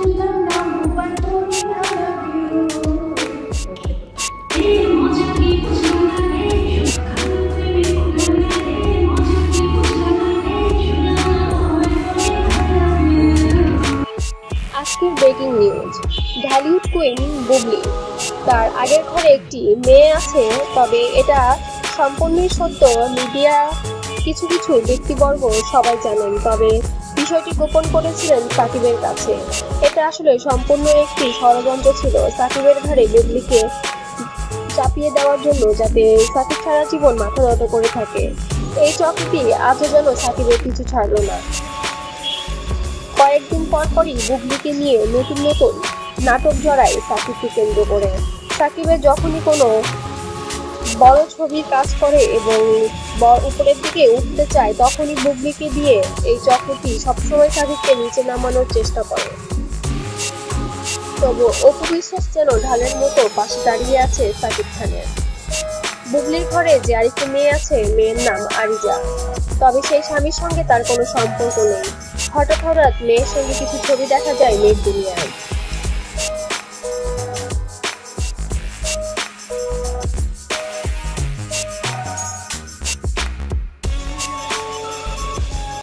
আজকের breaking news Dhallywood queen Bubly. তার আগের ঘরে একটি মেয়ে আছে, তবে এটা সম্পূর্ণই সত্য, মিডিয়া কিছু কিছু ব্যক্তিবর্গ সবাই জানেন, তবে বিষয়টি গোপন করেছিলেন সাকিবের কাছে। এটা আসলে সম্পূর্ণ একটি ষড়যন্ত্র ছিল সাকিবের ঘরে বুবলিকে চাপিয়ে দেওয়ার জন্য যাতে সাকিব সারা জীবন মাথা নত করে থাকে। এই চক্রটি আজও যেন সাকিবের কিছু ছাড়ল না। কয়েকদিন পর পরই বুবলিকে নিয়ে নতুন নতুন নাটক জড়ায় সাকিবকে কেন্দ্র করে। সাকিবের যখনই কোনো বড় ছবির কাজ করে এবং উপরের দিকে উঠতে চায়, তখনই বুবলিকে দিয়ে এই চক্রটি সবসময় সাকিবকে নিচে নামানোর চেষ্টা করে। তবু অপু বিশ্বাস যেন ঢালের মতো পাশে দাঁড়িয়ে আছে সাকিব খানের। বুবলির ঘরে যে আরেকটি মেয়ে আছে, মেয়ের নাম আরিজা। তবে সেই স্বামীর সঙ্গে তার কোনো সম্পর্ক নেই। হঠাৎ হঠাৎ মেয়ের সঙ্গে কিছু ছবি দেখা যায় মেয়ের দুনিয়ায়।